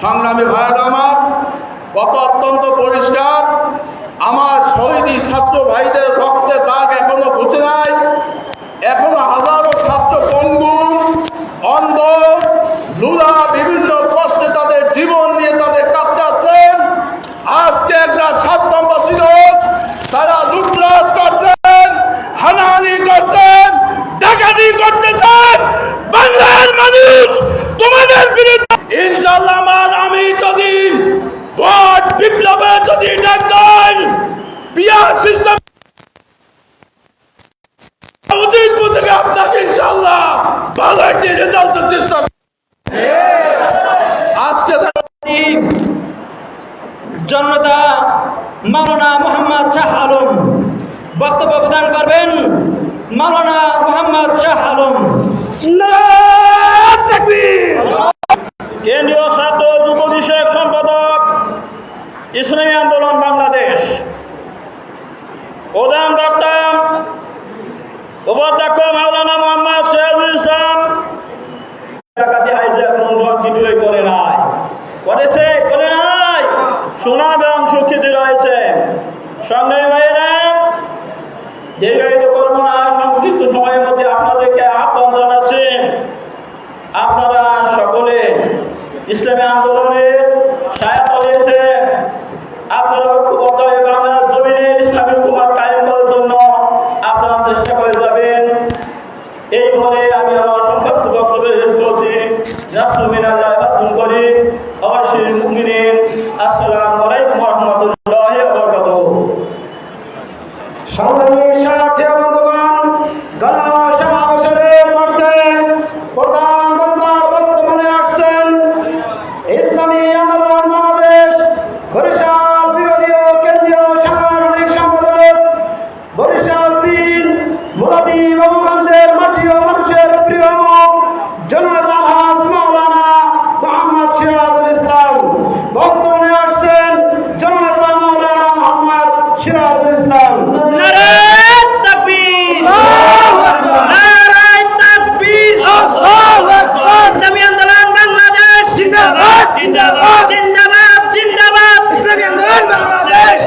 সংগ্রামী ভাইয়ের আমার, কত অত্যন্ত পরিষ্কার। আমার শহীদী ছাত্র ভাইদের রক্তে দাগ এখনও ঘুচে নাই। এখনও হাজারো ছাত্র পঙ্গু অন্ধ, লুলা বিভিন্ন কষ্টে তাদের জীবন নিয়ে তাদের কাঁপতেছেন আজকে একটা সাত নম্বর তারা লুটরাজ করছেন হানাহানি করছেন ডাকাতি করতেছেন বাংলার তোমাদের বিরুদ্ধে ইনশাল্লাহ আমি যদি ভোট বিপ্লবে যদি সিস্টেম মোহাম্মদ শাহ আলম বক্তব্য প্রদান করবেন মাওলানা মোহাম্মদ শাহ আলম ছাত্র যুব বিষয়ক সম্পাদক ইসলামী আন্দোলন বাংলাদেশ প্রধান বক্তা উপাধ্যক্ষ মাওলানা মোহাম্মদ সিরাজুল ইসলাম ডাকাতি হাইজ্যাক লুণ্ঠন কিছুই করে নাই করেছে করে নাই সুনাম এবং সুখ্যাতি রয়েছে সংগ্রামী ভাইয়েরা দীর্ঘায়িত করব না সংক্ষিপ্ত সময়ের মধ্যে আপনাদেরকে আহ্বান জানাচ্ছি আপনারা সকলে ইসলামী আন্দোলনের সায়াত হয়েছে আপনারা ঐক্যবদ্ধ হয়ে বাংলার জমিনে ইসলামী হুকুমাত কায়েম করার জন্য আপনারা চেষ্টা করে যাবেন এই বলে আমি আমার সংক্ষিপ্ত বক্তব্য শেষ করছি নাসরুমিন আল্লাহ বাতুন করি। অবশ্যই মুমিনিন আসসালামু আলাইকুম ওয়া রাহমাতুল্লাহি ওয়া বারাকাতুহু সংগ্রামী সাথী বন্ধুগণ গণ সমাবেশের পর্যায়ে প্রধান বক্তার বর্তমানে আসছেন ইসলামী আন্দোলন বাংলাদেশ বরিশাল বিভাগীয় কেন্দ্রীয় সাংগঠনিক সম্পাদক বরিশাল তিন মুরাদি বাবুগঞ্জের মাটি ও মানুষের প্রিয় মুখ জনতা আলহাজ মাওলানা মোহাম্মদ সিরাজুল ইসলাম বর্তমানে আসছেন জনতা মাওলানা মোহাম্মদ সিরাজুল ইসলাম নারায়ে তাকবীর আল্লাহু আকবার নারায়ে তাকবীর আল্লাহু আকবার ইসলামী আন্দোলন বাংলাদেশ জিন্দাবাদ জিন্দাবাদ জিন্দাবাদ জিন্দাবাদ ইসলামী আন্দোলন বাংলাদেশ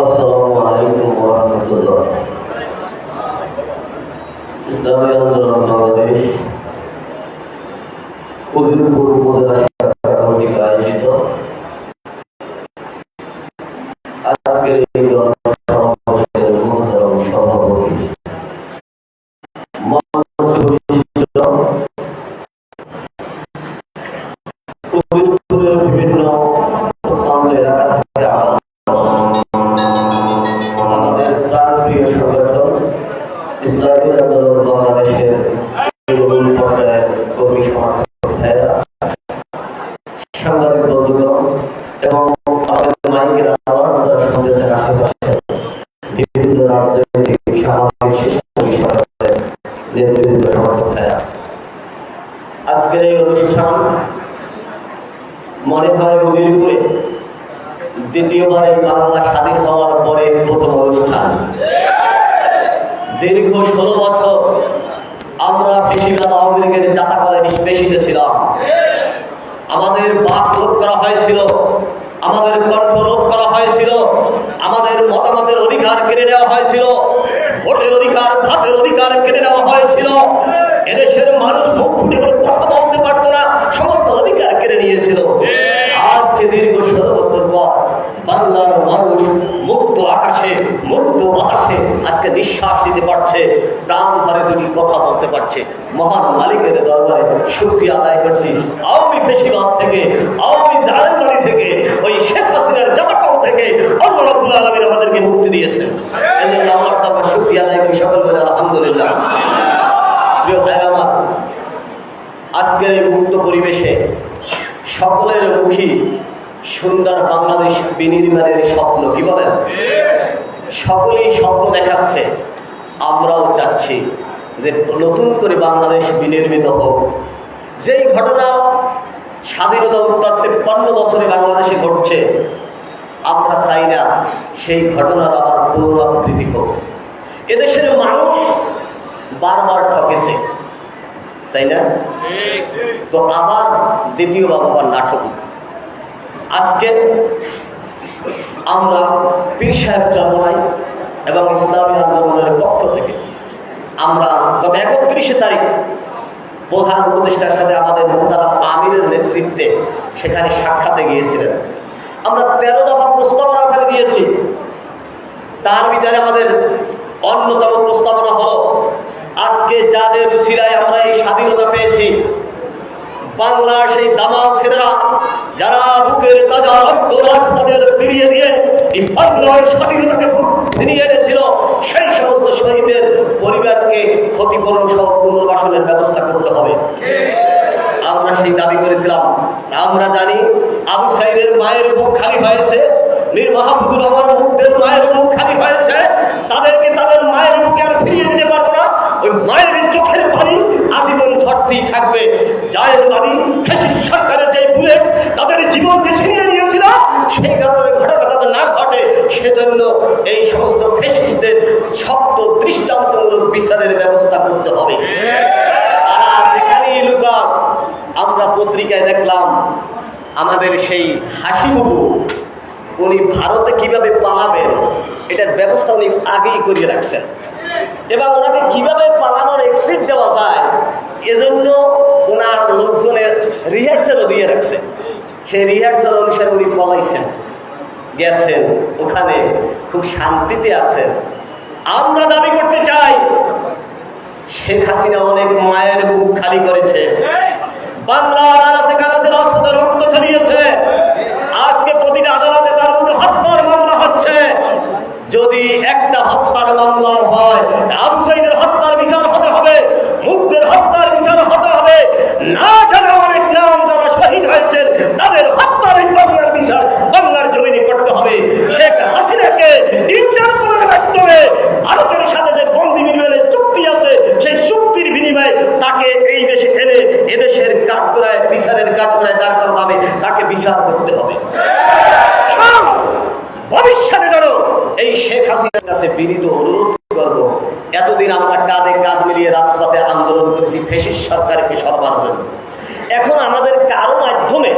আসসালামু আলাইকুম ওয়া রাহমাতুল্লাহ ইসলামী আন্দোলন আজকের এই অনুষ্ঠান মনে হয় উদিরপুরে দ্বিতীয়বার এই বাংলা স্বাধীন হওয়ার পরে প্রথম অনুষ্ঠান। দীর্ঘ ষোলো বছর আমরা বেশিরভাগ আওয়ামী লীগের জাতাকলে নিষ্পেষিত ছিলাম। আমাদের বাক করা হয়েছিল আমাদের কণ্ঠ রোধ করা হয়েছিল। আমাদের মতামতের অধিকার কেড়ে নেওয়া হয়েছিল। ভোটের অধিকার ভাতের অধিকার কেড়ে নেওয়া হয়েছিল। এদেশের মানুষ মুখ ফুটে করে কথা বলতে পারতো না, সমস্ত অধিকার কেড়ে নিয়েছিল। আজকে দীর্ঘ শত বছর পর বাংলার মানুষ মুক্ত আকাশে, মুক্ত বাতাসে আজকে নিঃশ্বাস দিতে পারছে প্রাণ ভরে দুটি কথা বলতে পারছে। মহান মালিকের দরবারে শুক্রিয়া আদায় করছি। আওয়ামী বেশিরভাগ থেকে, আওয়ামী জালেমবাড়ি থেকে, ওই শেখ হাসিনার জামাকাও থেকে রব্বুল আলমীর আমাদেরকে মুক্তি দিয়েছেন। আল্লাহর দরবার শুক্রিয়া আদায় করি সকল বলে আলহামদুলিল্লাহ। আমার, আজকের এই মুক্ত পরিবেশে সকলের মুখী সুন্দর বাংলাদেশ বিনির্মাণের স্বপ্ন কি বলেন? সকলেই স্বপ্ন দেখাচ্ছে। আমরাও চাচ্ছি যে নতুন করে বাংলাদেশ বিনির্মিত হোক। যেই ঘটনা স্বাধীনতা উত্তর তেপ্পান্ন বছরে বাংলাদেশে ঘটছে আমরা চাই না সেই ঘটনার আবার পুনরাবৃত্তি হোক। এদেশের মানুষ বারবার ঠকেছে তাই না? তো আবার দ্বিতীয় বাবার নাটক। আজকে আমরা পীর সাহেব চরমনাই এবং ইসলামী আন্দোলনের পক্ষ থেকে আমরা গত একত্রিশে তারিখ প্রধান উপদেষ্টার সাথে আমাদের মোহতারা আমিরের নেতৃত্বে সেখানে সাক্ষাতে গিয়েছিলেন। আমরা তেরো দফা প্রস্তাবনা ওখানে দিয়েছি। তার ভিতরে আমাদের অন্যতম প্রস্তাবনা হলো, আজকে যাদের সিরায় আমরা এই স্বাধীনতা পেয়েছি বাংলার সেই দামাল ছেলেরা যারা বুকের তাজা রক্ত রাজপথে ফিরিয়ে দিয়ে এই বাংলার স্বাধীনতাকে ফিরিয়ে এনেছিল, সেই সমস্ত শহীদের পরিবারকে ক্ষতিপূরণ সহ পুনর্বাসনের ব্যবস্থা করতে হবে। আমরা সেই দাবি করেছিলাম। আমরা জানি আবু সাইদের মায়ের বুক খালি হয়েছে, মীর মাহবুবুর রহমান মুক্তের মায়ের বুক খালি হয়েছে। তাদেরকে তাদের মায়ের বুকে আর ফিরিয়ে দিতে পারব না। ওই মায়ের চোখের পানি আজীবন ঝরতেই থাকবে। সরকারের যে বুলেট তাদের জীবনকে ছিনিয়ে নিয়েছিল সেই কারণে ঘটনা যাতে না ঘটে, সেজন্য এই সমস্ত ফেসিসদের শক্ত, দৃষ্টান্তমূলক বিচারের ব্যবস্থা করতে হবে। আমরা পত্রিকায় দেখলাম আমাদের সেই হাসিবাবু উনি ভারতে কীভাবে পালাবেন, এটার ব্যবস্থা উনি আগেই করিয়ে রাখছেন। এবং ওনাকে কীভাবে পালানোর এক্সিট দেওয়া যায়, এজন্য ওনার লোকজনের রিহার্সেলও দিয়ে রাখছে। সেই রিহার্সেল অনুসারে উনি পলাইছেন। গেছেন, ওখানে খুব শান্তিতে আছেন। আমরা দাবি করতে চাই, শেখ হাসিনা অনেক মায়ের বুক খালি করেছে। বাংলার আনাসে কানাসে রাজপথে রক্ত ছড়িয়েছে আজকে প্রতিটা আদালতে হত্যার মামলা হচ্ছে। যদি একটা হত্যার মামলা হয় আবু সাইদের হত্যার বিচার হতে হবে, মুগ্ধের হত্যার বিচার হতে হবে। না জানা অনেক নাম যারা শহীদ হয়েছেন তাদের হত্যার বাংলার বিচার বাংলার জমিনে করতে হবে। শেখ হাসিনাকে ইন্টারপোলের মাধ্যমে ভারতের সাথে যে বন্দি বিনিময়ের চুক্তি আছে, সেই চুক্তির বিনিময়ে তাকে এই দেশে এনে এদেশের কাঠগড়ায়, বিচারের কাঠগড়ায় দাঁড় করাতে হবে। তাকে বিচার করতে হবে। এই শেখ হাসিনার কাছে বিনীত অনুরোধ করব, এতদিন আমরা কাঁধে কাঁধ মিলিয়ে রাজপথে আন্দোলন করেছি, ফেসিস সরকারকে সরবার জন্য। এখন আমাদের কারও মাধ্যমে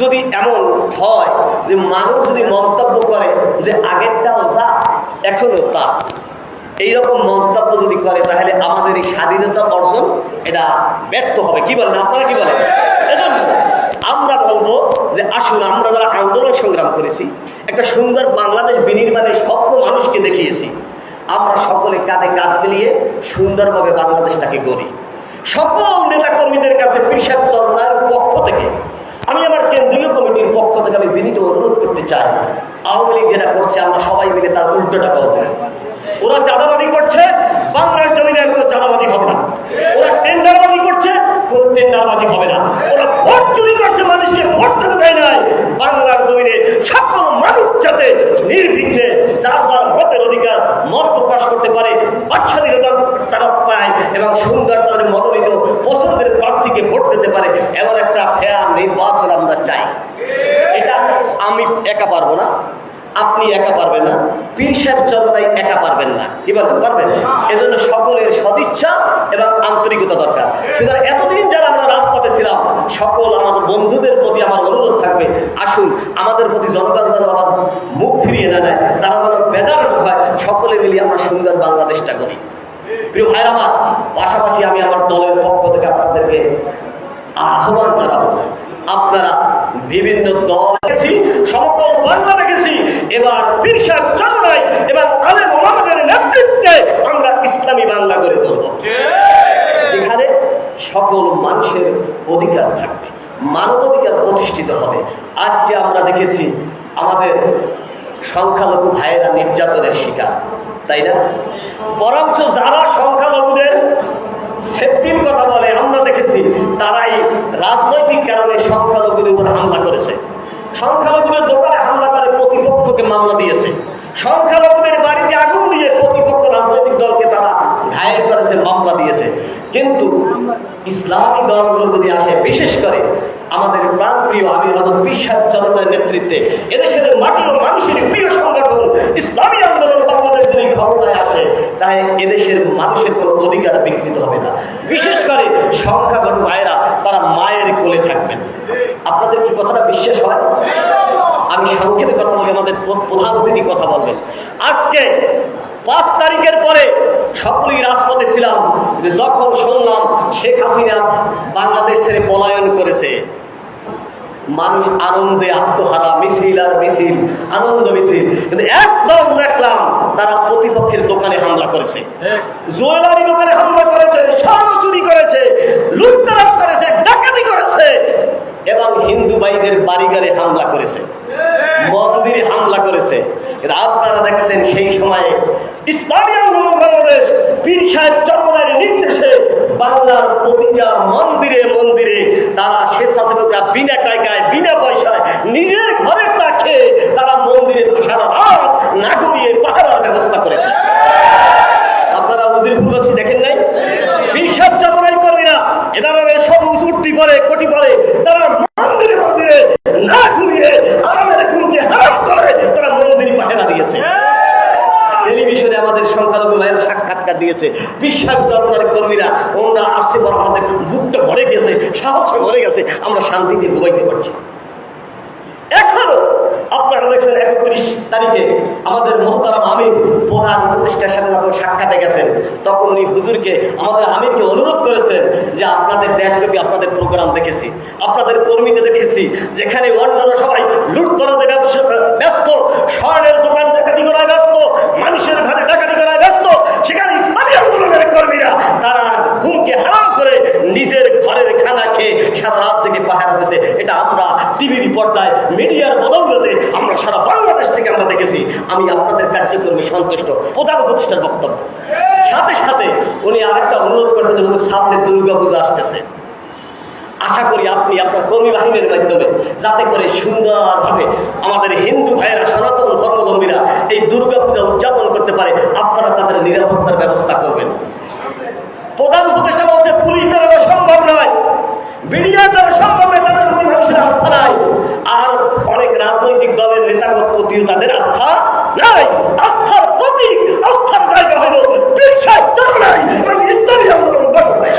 যদি এমন হয় যে মানুষ যদি মন্তব্য করে যে আগেরটাও যা এখনও তা। এইরকম মন্তব্য যদি করে, তাহলে আমাদের এই স্বাধীনতা অর্জন এটা ব্যর্থ হবে। কি বলেন আপনারা, কি বলেন? আমরা বলব যে আসুন, আমরা যারা আন্দোলন সংগ্রাম করেছি, একটা সুন্দর বাংলাদেশ বিনির্মাণের স্বপ্ন মানুষকে দেখিয়েছি। আমরা সকলে কাঁধে কাঁধ মিলিয়ে সুন্দরভাবে বাংলাদেশটাকে গড়ি। সকল নেতাকর্মীদের কাছে পিসাব চরণার পক্ষ থেকে আমি আমার কেন্দ্রীয় কমিটির পক্ষ থেকে আমি বিনীত অনুরোধ করতে চাই। আওয়ামী লীগ যেটা করছে, আমরা সবাই মিলে তার উল্টোটা করব। ওরা চাঁদাবাদি করছে, বাংলার জমিনে কোনো চাঁদাবাদি হবে না। ওরা টেন্ডারবাদি করছে, কোন টেন্ডারবাদি হবে না। ওরা ভোট চুরি করছে, মানুষকে ভোট দিতে দেয় নাই। বাংলার জমিনে সকল মানুষ যাতে নির্বিঘ্নে যার যার মতের অধিকার মত প্রকাশ করতে পারে বাচ্চাধীনতা তারা পায় এবং সুন্দর তাদের মনোনীত পছন্দের প্রার্থীকে ভোট দিতে পারে, এমন একটা ফেয়ার নির্বাচন আমরা চাই। এটা আমি একা পারব না। আপনি একা পারবেন না। পীর সাহেব চরণাই একা পারবেন না। কি বলবেন পারবেন? এজন্য সকলের সদিচ্ছা এবং আন্তরিকতা দরকার। সুতরাং এতদিন যারা আমরা রাজপথে ছিলাম, সকল আমাদের বন্ধুদের প্রতি আমার অনুরোধ থাকবে, আসুন, আমাদের প্রতি জনগণ যেন আবার মুখ ফিরিয়ে না যায় তারা যেন বেজার হয়, সকলে মিলিয়ে আমরা সুন্দর বাংলাদেশটা করি। প্রিয় ভাইরা আমার, পাশাপাশি আমি আমার দলের পক্ষ থেকে আপনাদেরকে আহ্বান জানাব। আপনারা বিভিন্ন দল দেখেছি সকল বাংলা দেখেছি এবার পিরসাদ চন্দ্রাই এবং আলেম ওলামাদের নেতৃত্বে আমরা ইসলামী বাংলা গড়ে তুলব। যেখানে সকল মানুষের অধিকার থাকবে মানব অধিকার প্রতিষ্ঠিত হবে। আজকে আমরা দেখেছি আমাদের সংখ্যালঘু ভাইয়েরা নির্যাতনের শিকার তাই না? বরঞ্চ যারা সংখ্যালঘুদের সেফটির কথা বলে, আমরা দেখেছি, তারাই রাজনৈতিক কারণে সংখ্যালঘুদের উপর হামলা করেছে। সংখ্যালঘুদের দোকানে হামলা করে, প্রতিপক্ষকে মামলা দিয়েছে। সংখ্যালঘুদের বাড়িতে আগুন দিয়ে প্রতিপক্ষ রাজনৈতিক দলকে তারা ঘায়েল করেছে, মামলা দিয়েছে। কিন্তু ইসলামী দলগুলো যদি আসে, বিশেষ করে আমাদের প্রাণপ্রিয় আমির হজরত বিশ্বাস চন্দ্রের নেতৃত্বে, এদেশের মাটি ও মানুষের প্রিয় সংগঠন ইসলামী আন্দোলন বাংলাদেশ ক্ষমতায় আসে, তাই এদেশের মানুষের কোনো অধিকার বিকৃত হবে না। বিশেষ করে সংখ্যাগরু মায়েরা, তারা মায়ের কোলে থাকবেন। আপনাদের কি কথাটা বিশ্বাস হয়? আমি সংক্ষেপে কথা বলি, আমাদের প্রধান অতিথি কথা বলবেন। আজকে পাঁচ তারিখের পরে সকলেই রাজপথে ছিলাম যখন শুনলাম শেখ হাসিনা বাংলাদেশ ছেড়ে পলায়ন করেছে মানুষ আনন্দে আত্মহারা মিছিল আর মিছিল আনন্দ মিছিল। কিন্তু একদম দেখলাম তারা প্রতিপক্ষের দোকানে হামলা করেছে। জুয়েলারি দোকানে হামলা করেছে স্বর্ণ চুরি করেছে লুটতরাজ করেছে ডাকাতি করেছে। এবং হিন্দু ভাইদের বাড়িঘরে হামলা করেছে। মন্দিরে হামলা করেছে। আপনারা দেখছেন সেই সময়ে ইসলামী বাংলাদেশ পীর সাহেব চট্টগ্রামের নির্দেশে বাংলার প্রতিটা মন্দিরে মন্দিরে তারা স্বেচ্ছাসেবকরা বিনা টাকায়, বিনা পয়সায় নিজের ঘরে রাখে তারা মন্দিরে সারা রাত না ঘুমিয়ে পাহারার ব্যবস্থা করেছে। আপনারা উজিরপুরবাসী দেখেন নাই? এনারা সব কোটি তারা মন্দিরে মন্দিরে না ঘুরিয়ে আরামের ঘুমকে হারাম করে, তারা মন্দির পাহেরা দিয়েছে। টেলিভিশনে আমাদের সংখ্যালঘু ভাইয়েরা সাক্ষাৎকার দিয়েছে। বিশ্বাস কর্মীরা ওনারা আসছে বড় আমাদের বুকটা ভরে গেছে, সাহসে ভরে গেছে, আমরা শান্তিতে ঘুমাইতে পারছি। এখনও আপনারা দেখছেন একত্রিশ তারিখে আমাদের মোহতারাম আমির প্রধান উপদেষ্টার সাথে যখন সাক্ষাতে গেছেন, তখন উনি হুজুরকে, আমাদের আমিরকে অনুরোধ করেছেন যে আপনাদের দেশব্যাপী আপনাদের প্রোগ্রাম দেখেছি, আপনাদের কর্মীকে দেখেছি, যেখানে অন্যরা সবাই লুট করাতে ব্যস্ত, স্বর্ণের দোকান ডাকাতি করায় ব্যস্ত, মানুষের ঘরে ডাকাতি করায় ব্যস্ত সেখানে ইসলামী আন্দোলনের কর্মীরা তারা ঘুমকে হারাম করে নিজের ঘরের খানা খেয়ে সারা রাত থেকে পাহারা দিয়েছে। এটা আমরা টিভির পর্দায়, মিডিয়ার বদৌলতে আমরা সারা বাংলাদেশ থেকে আমরা দেখেছি। আমি আপনাদের কার্যক্রমে সন্তুষ্ট। প্রধান প্রতিষ্ঠার বক্তব্য। সাথে সাথে উনি আরেকটা অনুরোধ করেছেন সামনে দুর্গা পূজা আসতেছে। আশা করি আপনি আপনার কর্মী বাহিনীর মাধ্যমে যাতে করে সুন্দরভাবে আমাদের হিন্দু ভাইয়েরা, সনাতন ধর্মধর্মীরা এই দুর্গা পূজা উদযাপন করতে পারে, আপনারা তাদের নিরাপত্তার ব্যবস্থা করবেন। প্রধান উপদেষ্টা বলছে, পুলিশ দ্বারা সম্ভব নয়। মিডিয়া দ্বারা সম্ভব নয়, তাদের প্রতি মানুষের আস্থা নাই। আর অনেক রাজনৈতিক দলের নেতাগত প্রতিও তাদের আস্থা নাই। আস্থার প্রতীক, আস্থার জায়গা হলো বিশ্বাস চরণাই এবং ইসলামী আন্দোলন বাংলাদেশ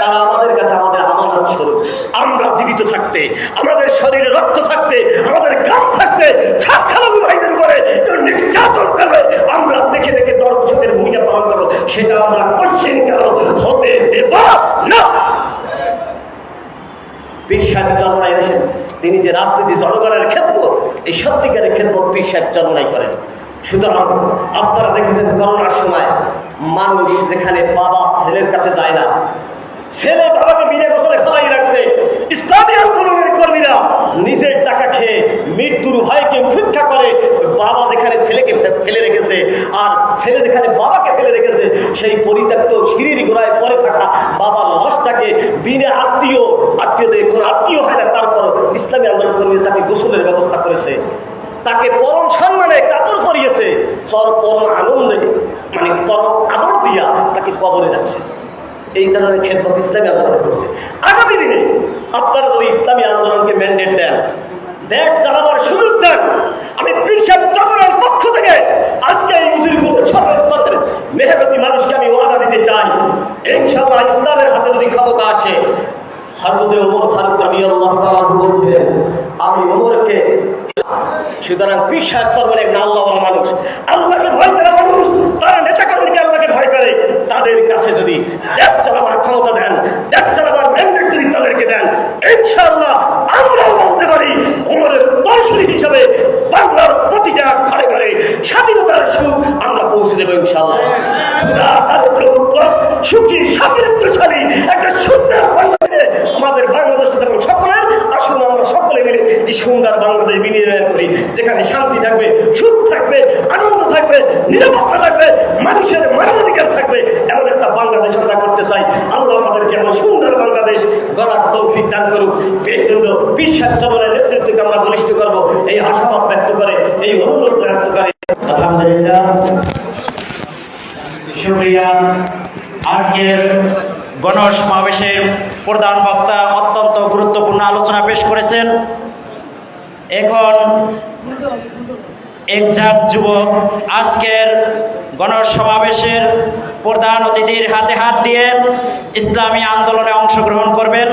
তারা আমাদের কাছে আমাদের আমানত স্বরূপ। আমরা জীবিত থাকতে, আমাদের শরীরে রক্ত থাকতে, আমাদের কাপ থাকতে ভাইদের উপরে নির্যাতন করবে। আমরা দেখে দেখে দর্শকের ভূমিকা পালন সেটা আমরা হতে দেব না। তিনি যে রাজনীতি জনগণের ক্ষেত্র, এই সত্যিকারের ক্ষেত্র সাহেব চরমাই করেন। সুতরাং আপনারা দেখেছেন করোনার সময় মানুষ যেখানে বাবা ছেলের কাছে যায় না ছেলে বাবাকে বিনা বছরে ফেলাই রাখছে। ইসলামী আন্দোলনের কর্মীরা নিজের টাকা খেয়ে মৃত্যুর ভয়কে উপেক্ষা করে বাবা যেখানে ছেলেকে ফেলে রেখেছে আর ছেলে যেখানে বাবাকে ফেলে রেখেছে, সেই পরিত্যক্ত সিঁড়ির গোড়ায় পরে থাকা বাবার লাশটাকে বিনা আত্মীয় আত্মীয়দের কোনো আত্মীয় হয় না, তারপর ইসলামী আন্দোলন কর্মীরা তাকে গোসলের ব্যবস্থা করেছে। তাকে পরম সম্মানে কাপড় পরিয়েছে। চর পরম আনন্দে মানে পরম আদর দিয়া তাকে কবরে রাখছে। এই ধরনের খেদমত ইসলামী আন্দোলন করছে। আগামী দিনে আপনারা যদি ইসলামী আন্দোলনকে ম্যান্ডেট দেন, দেশ চালাবার সুযোগ দেন, আমি পীরসাদ চন্দ্রের পক্ষ থেকে আজকে এই উজিরপুর স্তরের মেহনতি মানুষকে আমি ওয়াদা দিতে চাই। ইনশাআল্লাহ ইসলামের হাতে যদি ক্ষমতা আসে হজরত ওমর ফারুক রাদিয়াল্লাহু তাআলা বলছিলেন, আমি ওমরকে সুতরাং পিসার চলবেন একটা আল্লাহ মানুষ। আল্লাহকে ভয় করে মানুষ, তারা নেতা কর্মীকে আল্লাহকে ভয় করে। তাদের কাছে যদি দেশ চালাবার ক্ষমতা দেন দেশ চালাবার আমাদেরকে দেন। ইনশাল্লাহ আমরাও বলতে পারি ওমরের দর্শনী হিসাবে বাংলার প্রতিটা ঘরে ঘরে স্বাধীনতার সুখ আমরা পৌঁছে দেবো সুখী একটা সুন্দর আমাদের এবং সকলের আমরা সকলে মিলে এই সুন্দর বাংলাদেশ বিনিময় করি, যেখানে শান্তি থাকবে, সুখ থাকবে, আনন্দ থাকবে, নিরাপত্তা থাকবে, মানুষের মানবাধিকার থাকবে, এমন একটা বাংলাদেশ আমরা করতে চাই। আল্লাহ আমাদেরকে এমন সুন্দর বাংলাদেশ গড়ার তৌফিক দান করুক। বেহন্দ বিশ্বাস চবলের নেতৃত্বকে আমরা বলিষ্ঠ করব। এই আশাবাদ ব্যক্ত করে, এই অনুরোধ ব্যক্ত করে। আলহামদুলিল্লাহ। শুক্রিয়া। আজকের গণসমাবেশের প্রধান বক্তা অত্যন্ত গুরুত্বপূর্ণ আলোচনা পেশ করেছেন। এখন একজাক যুবক আজকের গণসমাবেশের প্রধান অতিথির হাতে হাত দিয়ে ইসলামী আন্দোলনে অংশগ্রহণ করবেন।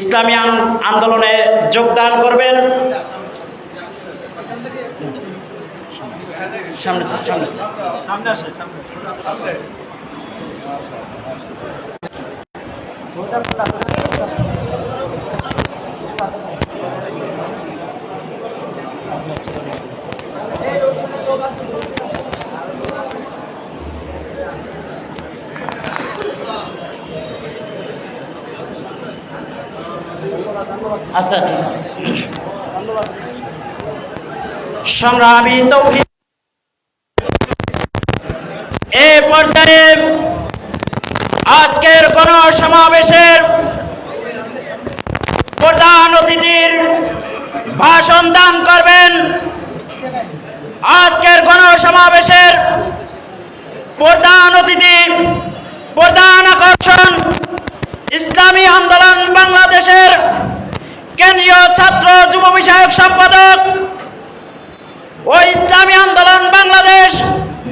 ইসলামী আন্দোলনে যোগদান করবেন। সামনে সামনে আচ্ছা ঠিক আছে। সংগ্রামী তৌহিদ। এ পর্যায়ে আজকের গণসমাবেশের প্রধান অতিথির ভাষণ দান করবেন আজকের গণসমাবেশের প্রধান অতিথি, প্রধান আকর্ষণ, ইসলামী আন্দোলন বাংলাদেশের কেন্দ্রীয় ছাত্র যুব বিষয়ক সম্পাদক ও ইসলামী আন্দোলন বাংলাদেশ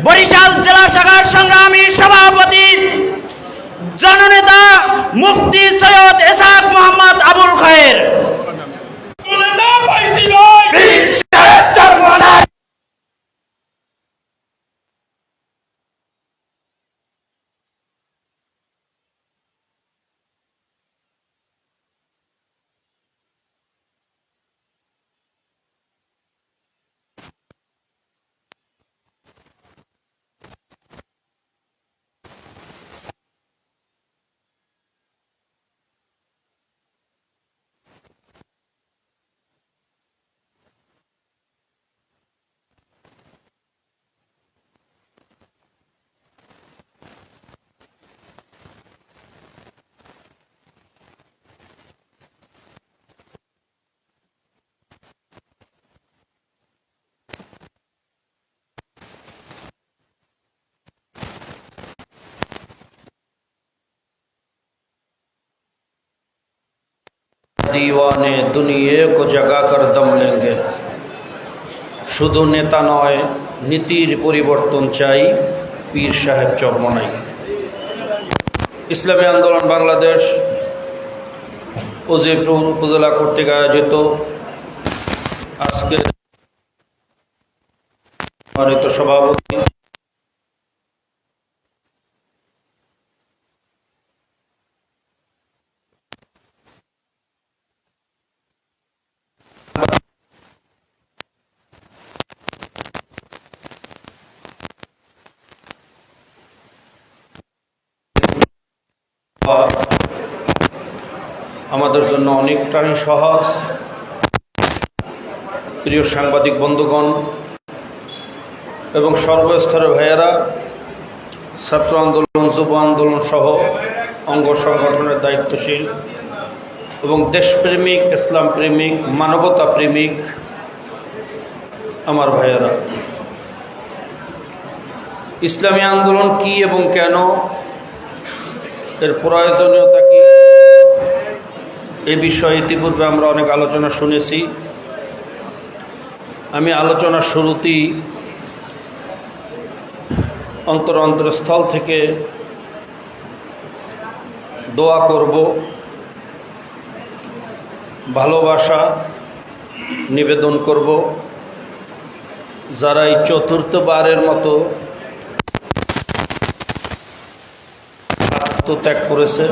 বরিশাল জেলা শাখার সংগ্রামী সভাপতি, জননেতা দিওয়ানে দুনিয়ে কো জগা কর দম লেঙ্গে শুধু নেতা নয় নীতির পরিবর্তন চাই পীর সাহেব চরমনাই ইসলামী আন্দোলন বাংলাদেশ উজিরপুর উপজেলা কর্তৃক আয়োজিত আজকে সভাপতি আমাদের জন্য অনেকটাই সহজ। প্রিয় সাংবাদিক বন্ধুগণ এবং সর্বস্তরের ভাইয়েরা, ছাত্র আন্দোলন, যুব আন্দোলন সহ অঙ্গ সংগঠনের দায়িত্বশীল এবং দেশপ্রেমিক ইসলাম প্রেমিক মানবতা প্রেমিক আমার ভাইয়েরা। ইসলামী আন্দোলন কি এবং কেন? এর প্রয়োজনীয়তা এ বিষয়ে ইতিপূর্বে আমরা অনেক আলোচনা শুনেছি। আমি আলোচনার শুরুতেই অন্তর অন্তরস্থল থেকে দোয়া করব। ভালোবাসা নিবেদন করব। যারা এই চতুর্থবারের মতো আত্মত্যাগ করেছে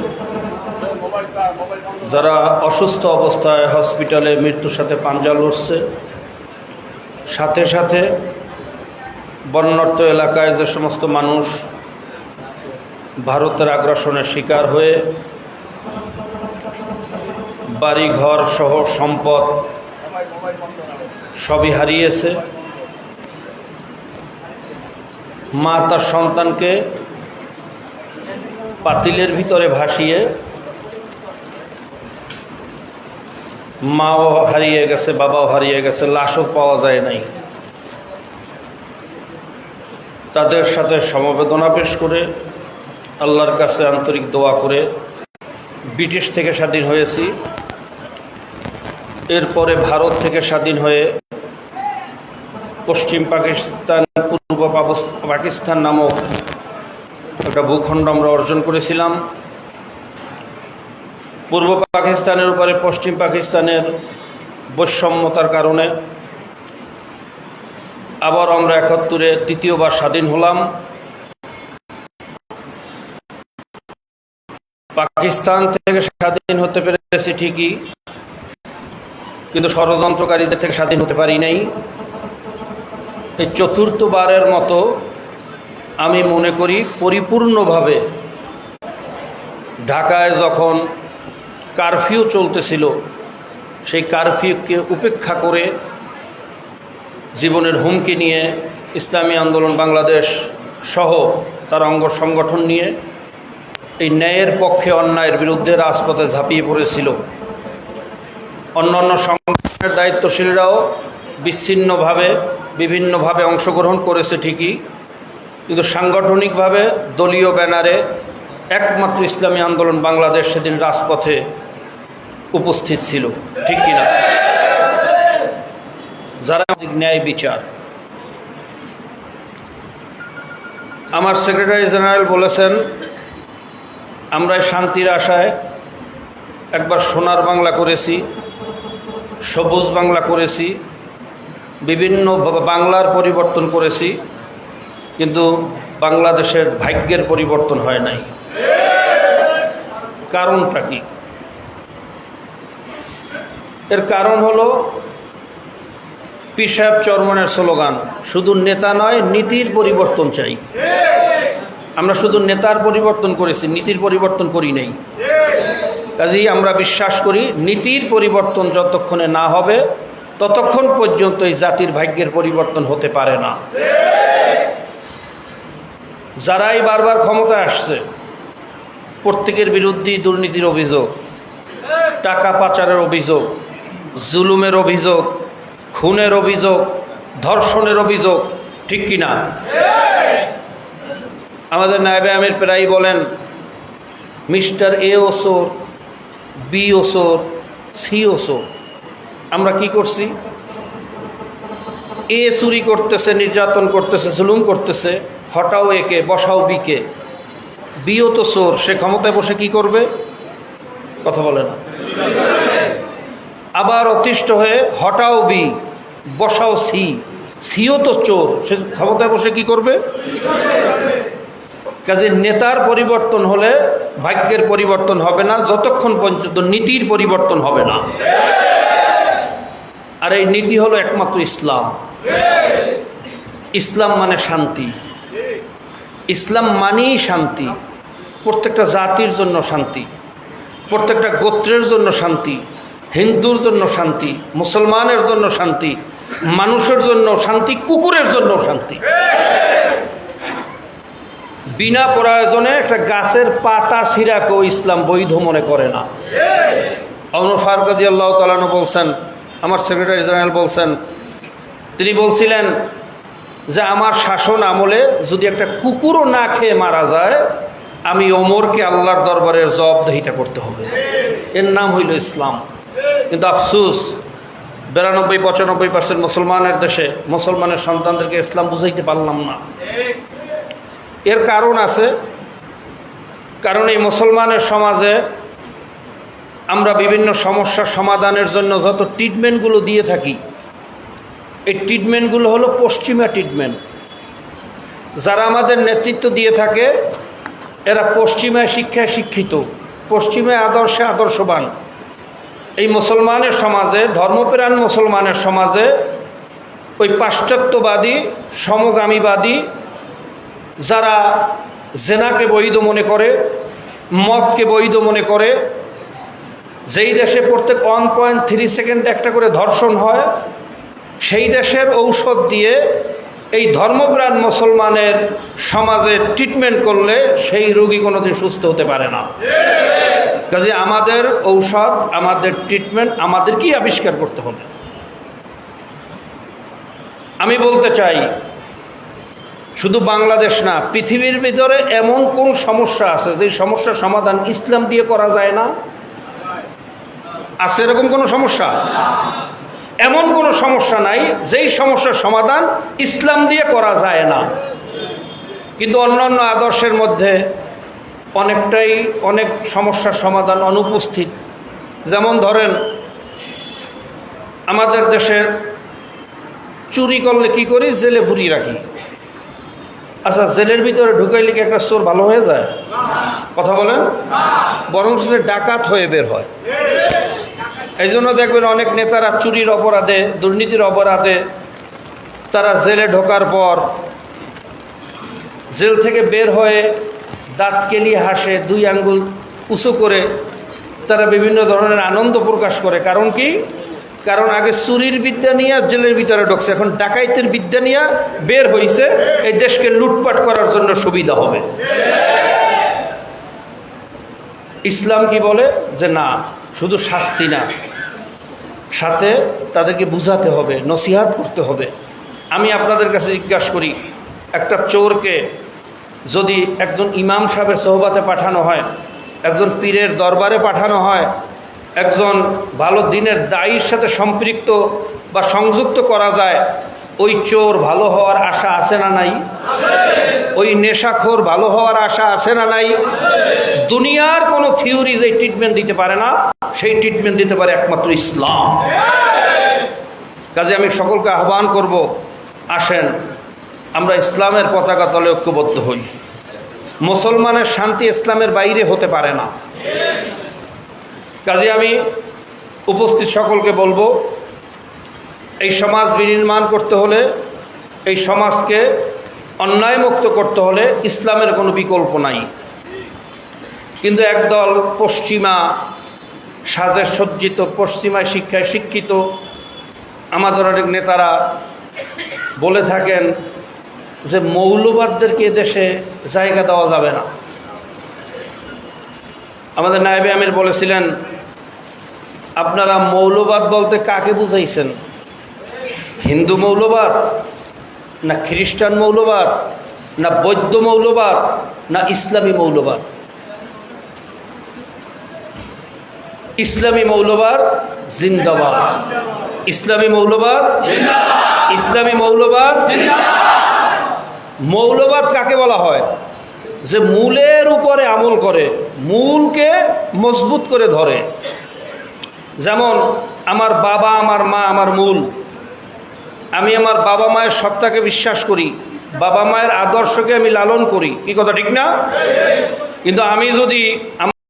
যারা অসুস্থ অবস্থায় হসপিটালে মৃত্যুর সাথে পাঞ্জা লড়ছে, সাথে সাথে বন্যার্থ এলাকায় যে সমস্ত মানুষ ভারতের আগ্রাসনের শিকার হয়ে বাড়িঘর সহ সম্পদ সবই হারিয়েছে। মা তার সন্তানকে পাতিলের ভিতরে ভাসিয়ে মাও হারিয়ে গেছে, বাবাও হারিয়ে গেছে, লাশও পাওয়া যায় নাই। তাদের সাথে সমবেদনা পেশ করে আল্লাহর কাছে আন্তরিক দোয়া করে ব্রিটিশ থেকে স্বাধীন হয়েছি। এরপরে ভারত থেকে স্বাধীন হয়ে পশ্চিম পাকিস্তান, পূর্ব পাকিস্তান নামক একটা ভূখণ্ড আমরা অর্জন করেছিলাম। পূর্ব পাকিস্তানের উপরে পশ্চিম পাকিস্তানের বৈষম্যতার কারণে আবার আমরা একাত্তরে তৃতীয়বার স্বাধীন হলাম। পাকিস্তান থেকে স্বাধীন হতে পেরেছি ঠিকই, কিন্তু ষড়যন্ত্রকারীদের থেকে স্বাধীন হতে পারি নাই। এই চতুর্থবারের মতো আমি মনে করি, পরিপূর্ণভাবে ঢাকায় যখন কারফিউ চলতেছিল, সেই কারফিউকে উপেক্ষা করে জীবনের হুমকি নিয়ে ইসলামী আন্দোলন বাংলাদেশ সহ তার অঙ্গ সংগঠন নিয়ে এই ন্যায়ের পক্ষে অন্যায়ের বিরুদ্ধে রাজপথে ঝাঁপিয়ে পড়েছিল। অন্যান্য সংগঠনের দায়িত্বশীলরাও বিচ্ছিন্নভাবে, বিভিন্নভাবে অংশগ্রহণ করেছে ঠিকই, কিন্তু সাংগঠনিকভাবে দলীয় ব্যানারে একমাত্র ইসলামী আন্দোলন বাংলাদেশ সেদিন রাজপথে উপস্থিত ছিল, ঠিক কিনা? যারা ন্যায় বিচার। আমার সেক্রেটারি জেনারেল বলেছেন, আমরা শান্তির আশায় একবার সোনার বাংলা করেছি, সবুজ বাংলা করেছি, বিভিন্ন বাংলার পরিবর্তন করেছি, কিন্তু বাংলাদেশের ভাগ্যের পরিবর্তন হয় নাই। কারণটা কি? এর কারণ হলো পিসাব চরমনের স্লোগান, শুধু নেতা নয়, নীতির পরিবর্তন চাই। আমরা শুধু নেতার পরিবর্তন করেছি, নীতির পরিবর্তন করি নাই। কাজেই আমরা বিশ্বাস করি, নীতির পরিবর্তন যতক্ষণে না হবে, ততক্ষণ পর্যন্ত এই জাতির ভাগ্যের পরিবর্তন হতে পারে না। যারাই বারবার ক্ষমতায় আসছে, প্রত্যেকের বিরুদ্ধেই দুর্নীতির অভিযোগ, টাকা পাচারের অভিযোগ জুলুমের অভিযোগ, খুনের অভিযোগ, ধর্ষণের অভিযোগ, ঠিক কি না? আমাদের নায়বে আমির প্রায় বলেন, মিস্টার এ ওসোর বি ওসোর সি ওসোর আমরা কি করছি? এ চুরি করতেছে, নির্যাতন করতেছে, জুলুম করতেছে, হটাও একে বসাও বিকে বিও তো সোর, সে ক্ষমতায় বসে কি করবে? কথা বলে না। আবার অতিষ্ঠ হয়ে হটাও বি, বসাও সি, সিও তো চোর। সে ক্ষমতায় বসে কি করবে? কাজে নেতার পরিবর্তন হলে ভাগ্যের পরিবর্তন হবে না, যতক্ষণ পর্যন্ত নীতির পরিবর্তন হবে না। আর এই নীতি হলো একমাত্র ইসলাম। ইসলাম মানে শান্তি। ইসলাম মানেই শান্তি। প্রত্যেকটা জাতির জন্য শান্তি। প্রত্যেকটা গোত্রের জন্য শান্তি। হিন্দুর জন্য শান্তি, মুসলমানের জন্য শান্তি, মানুষের জন্য শান্তি, কুকুরের জন্য শান্তি। বিনা প্রয়োজনে একটা গাছের পাতা ছিঁড়াকেও ইসলাম বৈধ মনে করে না। অমর ফারুক আল্লাহ তালানো বলছেন, আমার সেক্রেটারি জেনারেল বলছেন, তিনি বলছিলেন যে আমার শাসন আমলে যদি একটা কুকুরও না খেয়ে মারা যায়, আমি ওমরকে আল্লাহর দরবারের জবাবদাহিটা করতে হবে। এর নাম হইল ইসলাম। কিন্তু আফসুস, বিরানব্বই, পঁচানব্বই পার্সেন্ট মুসলমানের দেশে মুসলমানের সন্তানদেরকে ইসলাম বুঝাইতে পারলাম না। এর কারণ আছে, কারণ এই মুসলমানের সমাজে আমরা বিভিন্ন সমস্যার সমাধানের জন্য যত ট্রিটমেন্টগুলো দিয়ে থাকি, এই ট্রিটমেন্টগুলো হলো পশ্চিমা ট্রিটমেন্ট যারা আমাদের নেতৃত্ব দিয়ে থাকে, এরা পশ্চিমা শিক্ষায় শিক্ষিত পশ্চিমা আদর্শে আদর্শবান। এই মুসলমানের সমাজে, ধর্মপ্রাণ মুসলমানের সমাজে ওই পাশ্চাত্যবাদী, সমগামীবাদী যারা জেনাকে বৈধ মনে করে, মদকে বৈধ মনে করে, যেই দেশে প্রত্যেক ওয়ান পয়েন্ট থ্রি সেকেন্ড একটা করে ধর্ষণ হয়, সেই দেশের ঔষধ দিয়ে এই ধর্মপ্রাণ মুসলমানের সমাজে ট্রিটমেন্ট করলে সেই রোগী কোনোদিন সুস্থ হতে পারে না। কাজে আমাদের ঔষধ, আমাদের ট্রিটমেন্ট আমাদেরকেই আবিষ্কার করতে হবে। আমি বলতে চাই, শুধু বাংলাদেশ না, পৃথিবীর ভিতরে এমন কোন সমস্যা আছে যে সমস্যার সমাধান ইসলাম দিয়ে করা যায় না? আছে এরকম কোনো সমস্যা? এমন কোনো সমস্যা নাই, যেই সমস্যার সমাধান ইসলাম দিয়ে করা যায় না। কিন্তু অন্যান্য আদর্শের মধ্যে অনেকটাই অনেক সমস্যার সমাধান অনুপস্থিত। যেমন ধরেন, আমাদের দেশে চুরি করলে কি করি? জেলে ভুরি রাখি। আচ্ছা জেলের ভিতরে ঢুকাইলে কি একটা চোর ভালো হয়ে যায়? কথা বলেন? বরং সে ডাকাত হয়ে বের হয়। এই জন্য দেখবেন অনেক নেতারা চুরির অপরাধে, দুর্নীতির অপরাধে তারা জেলে ঢোকার পর জেল থেকে বের হয়ে দাঁত কেলিয়ে হাসে, দুই আঙ্গুল উঁচু করে তারা বিভিন্ন ধরনের আনন্দ প্রকাশ করে। কারণ কি? কারণ আগে চুরির বিদ্যা নিয়ে জেলের ভিতরে ঢুকছে। এখন ডাকাইতের বিদ্যা নিয়ে বের হইছে। এই দেশকে লুটপাট করার জন্য সুবিধা হবে। ইসলাম কি বলে? যে না। শুধু শাস্তি না, সাথে তাদেরকে বুঝাতে হবে, নসিহাত করতে হবে। আমি আপনাদের কাছে জিজ্ঞাসা করি, একটা চোরকে যদি একজন ইমাম সাহেবের সহবাতে পাঠানো হয়, একজন পীরের দরবারে পাঠানো হয়, একজন ভালো দিনের দায়ীর সাথে সম্পৃক্ত বা সংযুক্ত করা যায়, ওই চোর ভালো হওয়ার আশা আছে না নাই? ওই নেশাখোর ভালো হওয়ার আশা আছে না নাই? দুনিয়ার কোনো থিওরি যে ট্রিটমেন্ট দিতে পারে না, সেই ট্রিটমেন্ট দিতে পারে একমাত্র ইসলাম। কাজে আমি সকলকে আহ্বান করব, আসেন, আমরা ইসলামের পতাকা তলে ঐক্যবদ্ধ হই। মুসলমানের শান্তি ইসলামের বাইরে হতে পারে না। কাজে আমি উপস্থিত সকলকে বলব, এই সমাজ বিনির্মাণ করতে হলে এই সমাজকে অন্যায়মুক্ত করতে হলে ইসলামের কোনো বিকল্প নাই। কিন্তু একদল পশ্চিমা সাজে সজ্জিত পশ্চিমা শিক্ষায় শিক্ষিত আমাদের অনেক নেতারা বলে থাকেন যে মৌলবাদদেরকে দেশে জায়গা দেওয়া যাবে না। আমাদের নায়েবে আমির বলেছিলেন, আপনারা মৌলবাদ বলতে কাকে বুঝাইছেন? হিন্দু মৌলবাদ? না খ্রিস্টান মৌলবাদ না বৌদ্ধ মৌলবাদ না ইসলামী মৌলবাদ। ইসলামী মৌলবাদ জিন্দাবাদ। ইসলামী মৌলবাদ ইসলামী মৌলবাদ মৌলবাদ কাকে বলা হয়? যে মূলের উপরে আমল করে মূলকে মজবুত করে ধরে। যেমন আমার বাবা আমার মা আমার মূল আমি আমার বাবা মায়ের সত্তাকে বিশ্বাস করি, বাবা মায়ের আদর্শকে আমি লালন করি। কি কথা, ঠিক না? কিন্তু আমি যদি